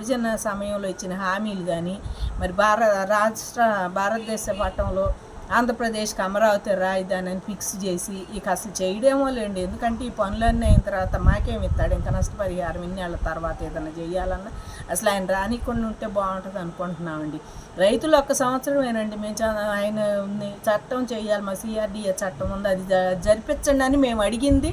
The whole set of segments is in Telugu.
విభజన సమయంలో ఇచ్చిన హామీలు కానీ మరి భారత రాష్ట్ర భారతదేశ పట్టంలో ఆంధ్రప్రదేశ్కి అమరావతి రాజధాని అని ఫిక్స్ చేసి ఇక అసలు చేయడేమో లేండి. ఎందుకంటే ఈ పనులన్నీ అయిన తర్వాత మాకేమి ఇస్తాడు? ఇంకా నష్టపరిహారం ఇన్నేళ్ళ తర్వాత ఏదైనా చేయాలన్నా అసలు ఆయన రానికుండా ఉంటే బాగుంటుంది అనుకుంటున్నామండి. రైతులు ఒక్క సంవత్సరమేనండి. మేము ఆయన చట్టం చేయాలి మా సిఆర్డిఏ చట్టం ఉంది అది జ- జరిపించండి అని మేము అడిగింది.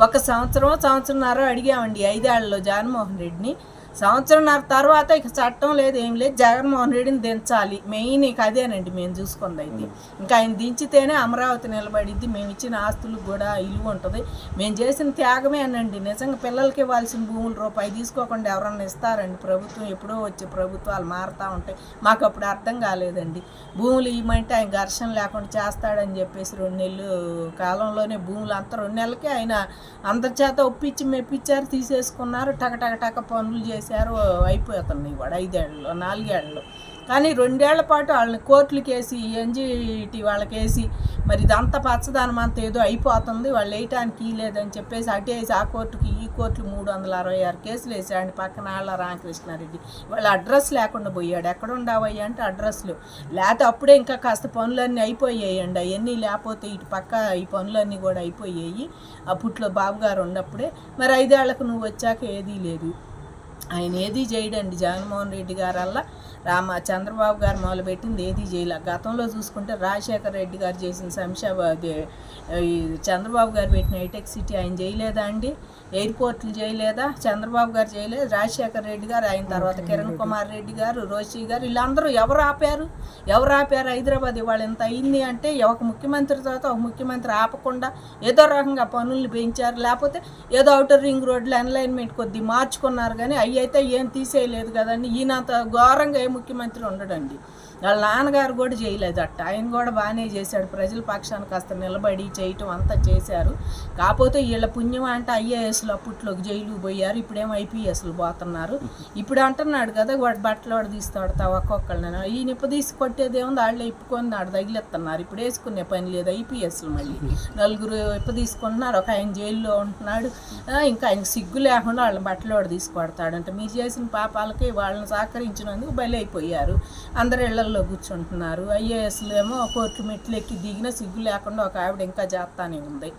ఒక సంవత్సరం సంవత్సరంన్నర అడిగామండి. ఐదేళ్ళలో జగన్మోహన్ రెడ్డిని. సంవత్సరంన్నర తర్వాత ఇక చట్టం లేదు ఏం లేదు. జగన్మోహన్ రెడ్డిని దించాలి. మెయిన్ ఇక అదేనండి మేము చూసుకుంది అయితే. ఇంకా ఆయన దించితేనే అమరావతి నిలబడిద్ది. మేము ఇచ్చిన ఆస్తులకు కూడా ఇల్లు ఉంటుంది. మేము చేసిన త్యాగమే అనండి. నిజంగా పిల్లలకి ఇవ్వాల్సిన భూములు రూపాయి తీసుకోకుండా ఎవరన్నా ఇస్తారండి. ప్రభుత్వం ఎప్పుడో వచ్చే ప్రభుత్వాలు మారుతూ ఉంటాయి మాకు అప్పుడు అర్థం కాలేదండి. భూములు ఇవ్వమంటే ఆయన ఘర్షణ లేకుండా చేస్తాడని చెప్పేసి రెండు నెలలు కాలంలోనే భూములు అంతా రెండు నెలలకే ఆయన అందరి చేత ఒప్పించి మెప్పించారు తీసేసుకున్నారు. టకటక టక పనులు పనులు చేశారు అయిపోతున్నాయి కూడా ఐదేళ్ళలో నాలుగేళ్ళలో కానీ రెండేళ్ళ పాటు వాళ్ళని కోర్టులకేసి ఎన్జిటి వాళ్ళకేసి మరి ఇదంతా పచ్చదనం అంతా ఏదో అయిపోతుంది వాళ్ళు వేయటానికి లేదని చెప్పేసి అటు వేసి ఆ కోర్టుకి ఈ కోర్టులు మూడు వందల అరవై ఆరు కేసులు వేసాడు పక్కన వాళ్ళ రామకృష్ణారెడ్డి. వాళ్ళ అడ్రస్ లేకుండా పోయాడు. ఎక్కడ ఉండవయ్యా అంటే అడ్రస్లు. లేకపోతే అప్పుడే ఇంకా కాస్త పనులన్నీ అయిపోయాయండి. అవన్నీ లేకపోతే ఇటు పక్క ఈ పనులన్నీ కూడా అయిపోయాయి. అప్పట్లో బాబుగారు ఉన్నప్పుడే. మరి ఐదేళ్ళకు నువ్వు వచ్చాక ఏదీ లేదు. ఆయన ఏది చేయడండి? జగన్మోహన్ రెడ్డి గారల్లా రామ చంద్రబాబు గారు మొదలుపెట్టింది ఏది చేయలే? గతంలో చూసుకుంటే రాజశేఖర రెడ్డి గారు చేసిన సంక్షేమ చంద్రబాబు గారు పెట్టిన హైటెక్ సిటీ ఆయన చేయలేదా అండి? ఎయిర్పోర్ట్లు చేయలేదా? చంద్రబాబు గారు చేయలేదు. రాజశేఖర రెడ్డి గారు ఆయన తర్వాత కిరణ్ కుమార్ రెడ్డి గారు రోషి గారు వీళ్ళందరూ ఎవరు ఆపారు? ఎవరు ఆపారు? హైదరాబాద్ ఇవాళ ఎంత అయింది అంటే ఒక ముఖ్యమంత్రి తర్వాత ఒక ముఖ్యమంత్రి ఆపకుండా ఏదో రకంగా పనులు పెంచారు. లేకపోతే ఏదో అవుటర్ రింగ్ రోడ్లు అన్లైన్మెంట్ కొద్ది మార్చుకున్నారు కానీ అవి అయితే ఏం తీసేయలేదు కదండి. ఈయనంత ఘోరంగా ఏ ముఖ్యమంత్రి ఉండడండి. వాళ్ళ నాన్నగారు కూడా చేయలేదు. అట్ట ఆయన కూడా బాగానే చేశాడు. ప్రజల పక్షాన్ని కాస్త నిలబడి చేయటం అంతా చేశారు. కాకపోతే వీళ్ళ పుణ్యం అంటే ఐఏఎస్లు అప్పట్లోకి జైలు పోయారు. ఇప్పుడేమో ఐపీఎస్లు పోతున్నారు. ఇప్పుడు అంటున్నాడు కదా వాడు బట్టలు వాడు తీస్తాడు ఒక్కొక్కళ్ళని. ఈ నిప్పు తీసి కొట్టేది ఏముంది? వాళ్ళే ఇప్పుకొని నాడు తగిలేస్తున్నారు ఇప్పుడు వేసుకునే పని లేదు ఐపీఎస్లు మళ్ళీ. నలుగురు ఇప్ప తీసుకుంటున్నారు ఒక ఆయన జైల్లో ఉంటున్నాడు. ఇంకా ఆయన సిగ్గు లేకుండా వాళ్ళ బట్టలు వాడు తీసుకొడతాడంట మీరు చేసిన పాపాలకి వాళ్ళని సహకరించినందుకు బలైపోయారు. అందరు ఇళ్ళలో కూర్చుంటున్నారు. ఐఏఎస్లు ఏమో కోర్టు మెట్లు ఎక్కి దిగిన సిగ్గు లేకుండా ఒక ఆవిడ ఇంకా చేస్తానే ఉంది.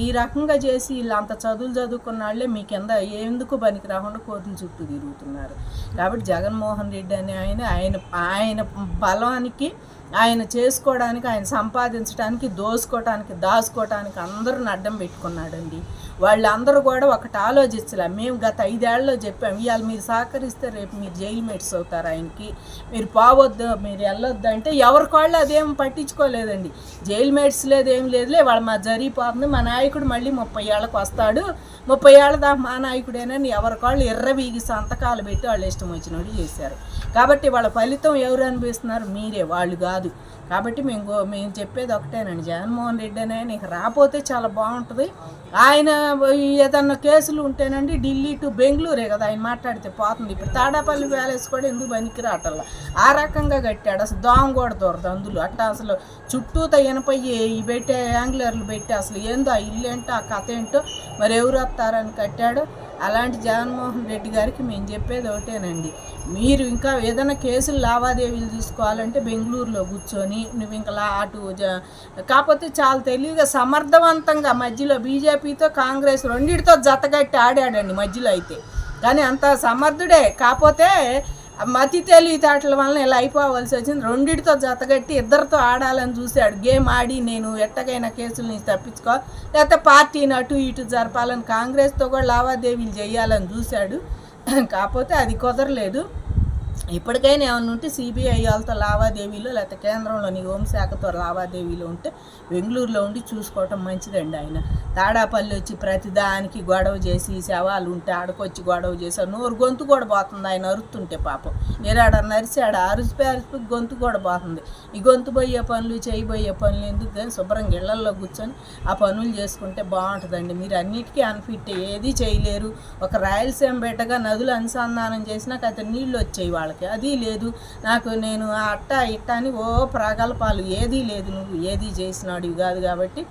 ఈ రకంగా చేసి వీళ్ళు అంత చదువులు చదువుకున్న వాళ్ళే మీ కింద ఎందుకు పనికి రాకుండా కోర్టుల చుట్టూ తిరుగుతున్నారు? కాబట్టి జగన్మోహన్ రెడ్డి అనే ఆయన ఆయన ఆయన బలానికి ఆయన చేసుకోవడానికి ఆయన సంపాదించడానికి దోసుకోవటానికి దాచుకోవటానికి అందరూ అడ్డం పెట్టుకున్నాడండి. వాళ్ళందరూ కూడా ఒకటి ఆలోచించలే. మేము గత ఐదేళ్ళలో చెప్పాం ఇవాళ మీరు సహకరిస్తే రేపు మీరు జైలు మేట్స్ అవుతారు ఆయనకి. మీరు పోవద్దు మీరు వెళ్ళొద్దు అంటే ఎవరికి అదేం పట్టించుకోలేదండి. జైలు మేట్స్ లేదు ఏం లేదులే. వాళ్ళ మా జరిగిపోతుంది. మా నాయకుడు మళ్ళీ ముప్పై ఏళ్ళకి వస్తాడు. ముప్పై ఏళ్ళ దాకా మా నాయకుడేనని ఎవరికి వాళ్ళు ఎర్రవీగి సంతకాలు పెట్టి వాళ్ళు ఇష్టం వచ్చినట్టు చేశారు. కాబట్టి వాళ్ళ ఫలితం ఎవరు అనిపిస్తున్నారు మీరే. వాళ్ళు కాదు. కాబట్టి మేము మేము చెప్పేది ఒకటేనండి. జగన్మోహన్ రెడ్డి అనే నీకు రాపోతే చాలా బాగుంటుంది. ఆయన ఏదన్నా కేసులు ఉంటేనండి ఢిల్లీ టు బెంగళూరే కదా ఆయన మాట్లాడితే పోతుంది. ఇప్పుడు తాడాపల్లి ప్యాలెస్ కూడా ఎందుకు పనికి రావటల్లా ఆ రకంగా కట్టాడు. అసలు దోమ కూడా దొరదు అందులో. అట్లా అసలు చుట్టూ ఇనపై ఈ పెట్టే యాంగులర్లు పెట్టి అసలు ఏందో ఆ ఇల్లు ఏంటో ఆ కథ ఏంటో మరి ఎవరు వస్తారని కట్టాడు. అలాంటి జగన్మోహన్ రెడ్డి గారికి మేము చెప్పేది ఒకటేనండి. మీరు ఇంకా ఏదైనా కేసులు లావాదేవీలు చూసుకోవాలంటే బెంగళూరులో కూర్చొని నువ్వు ఇంకా అటు కాకపోతే చాలా తెలివిగా సమర్థవంతంగా మధ్యలో బీజేపీతో కాంగ్రెస్ రెండింటితో జతగట్టి ఆడాడండి మధ్యలో అయితే. కానీ అంత సమర్థుడే. కాకపోతే మతి తెలివితేటల వలన ఇలా అయిపోవాల్సి వచ్చింది. రెండిటితో జతగట్టి ఇద్దరితో ఆడాలని చూశాడు. గేమ్ ఆడి నేను ఎట్టగైనా కేసుల నుంచి తప్పించుకో లేకపోతే పార్టీని అటు ఇటు జరపాలని కాంగ్రెస్తో కూడా లావాదేవీలు చేయాలని చూశాడు. కాకపోతే అది కుదరలేదు. ఇప్పటికైనా ఏమన్నా ఉంటే సిబిఐ వాళ్ళతో లావాదేవీలు లేకపోతే కేంద్రంలోని హోంశాఖతో లావాదేవీలు ఉంటే బెంగళూరులో ఉండి చూసుకోవటం మంచిదండి ఆయన. తాడాపల్లి వచ్చి ప్రతిదానికి గొడవ చేసి శవాలు ఉంటే ఆడకొచ్చి గొడవ చేసి నోరు గొంతు కూడా పోతుంది ఆయన అరుతుంటే పాపం. నేరాడ నరిసాడ అరుసిపోయి అరుసిపోయి గొంతు కూడా పోతుంది. ఈ గొంతు పోయే పనులు చేయబోయే పనులు ఎందుకు? కానీ శుభ్రంగా ఇళ్ళల్లో కూర్చొని ఆ పనులు చేసుకుంటే బాగుంటుందండి. మీరు అన్నిటికీ అన్ఫిట్ ఏది చేయలేరు. ఒక రాయలసీమ బిడ్డగా నదులు అనుసంధానం చేసినాక అతను నీళ్ళు వచ్చాయి వాళ్ళకి. వాళ్ళకి అది లేదు. నాకు నేను అట్ట ఇట్ట అని ఓ ప్రగల్పాలు ఏదీ లేదు నువ్వు ఏదీ చేసినాడు కాదు కాబట్టి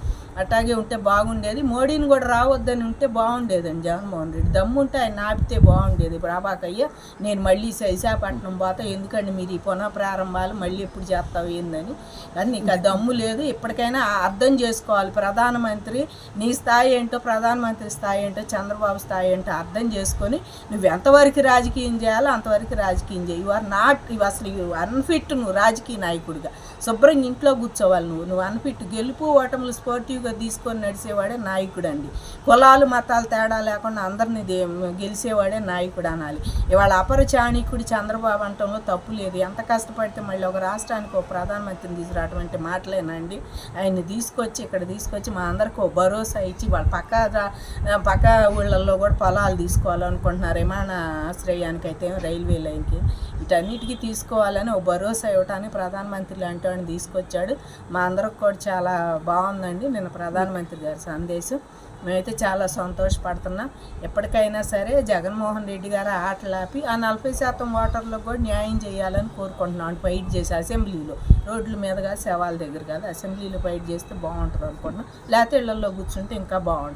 అట్టాగే ఉంటే బాగుండేది. మోడీని కూడా రావద్దని ఉంటే బాగుండేదండి జగన్మోహన్ రెడ్డి. దమ్ముంటే ఆయన ఆపితే బాగుండేది. ప్రభాకయ్య నేను మళ్ళీ విశాఖపట్నం పోతా ఎందుకండి మీరు ఈ పునః ప్రారంభాలు మళ్ళీ ఎప్పుడు చేస్తావు ఏందని. కానీ నీకు ఆ దమ్ము లేదు. ఇప్పటికైనా అర్థం చేసుకోవాలి. ప్రధానమంత్రి నీ స్థాయి ఏంటో ప్రధానమంత్రి స్థాయి ఏంటో చంద్రబాబు స్థాయి ఏంటో అర్థం చేసుకొని నువ్వు ఎంతవరకు రాజకీయం చేయాలో అంతవరకు రాజకీయం చేయి యు ఆర్ నాట్ ఇవి అసలు అన్ఫిట్ నువ్వు రాజకీయ నాయకుడిగా. శుభ్రంగా ఇంట్లో కూర్చోవాలి నువ్వు. నువ్వు అన్ఫిట్ గెలుపు ఓటములు స్పోర్టివ్గా తీసుకొని నడిచేవాడే నాయకుడు అండి కులాలు మతాలు తేడా లేకుండా అందరినీ దే- గెలిచేవాడే నాయకుడు అనాలి. ఇవాళ అపర చాణికుడు చంద్రబాబు అంటంలో తప్పు లేదు. ఎంత కష్టపడితే మళ్ళీ ఒక రాష్ట్రానికి ఒక ప్రధానమంత్రిని తీసుకురావడం అంటే మాటలేనండి. ఆయన్ని తీసుకొచ్చి ఇక్కడ తీసుకొచ్చి మా అందరికి ఒక భరోసా ఇచ్చి వాళ్ళ పక్క పక్క ఊళ్ళల్లో కూడా పొలాలు తీసుకోవాలనుకుంటున్నారు. ఆశ్రయానికి అయితే రైల్వే లైన్కి. వీటన్నిటికీ తీసుకోవాలని ఒక భరోసా ఇవ్వటాన్ని ప్రధానమంత్రి లాంటి వాడిని తీసుకొచ్చాడు. మా అందరికి కూడా చాలా బాగుందండి నిన్న ప్రధానమంత్రి గారి సందేశం. మేమైతే చాలా సంతోషపడుతున్నాం. ఎప్పటికైనా సరే జగన్మోహన్ రెడ్డి గారు ఆటలాపి ఆ నలభై శాతం ఓటర్లకు కూడా న్యాయం చేయాలని కోరుకుంటున్నాం. ఫైట్ చేసి అసెంబ్లీలో రోడ్ల మీద కాదు శవాల దగ్గర కాదు అసెంబ్లీలో ఫైట్ చేస్తే బాగుంటుంది అనుకుంటున్నాం. లేకపోతే ఇళ్ళలో కూర్చుంటే ఇంకా బాగుంటుంది.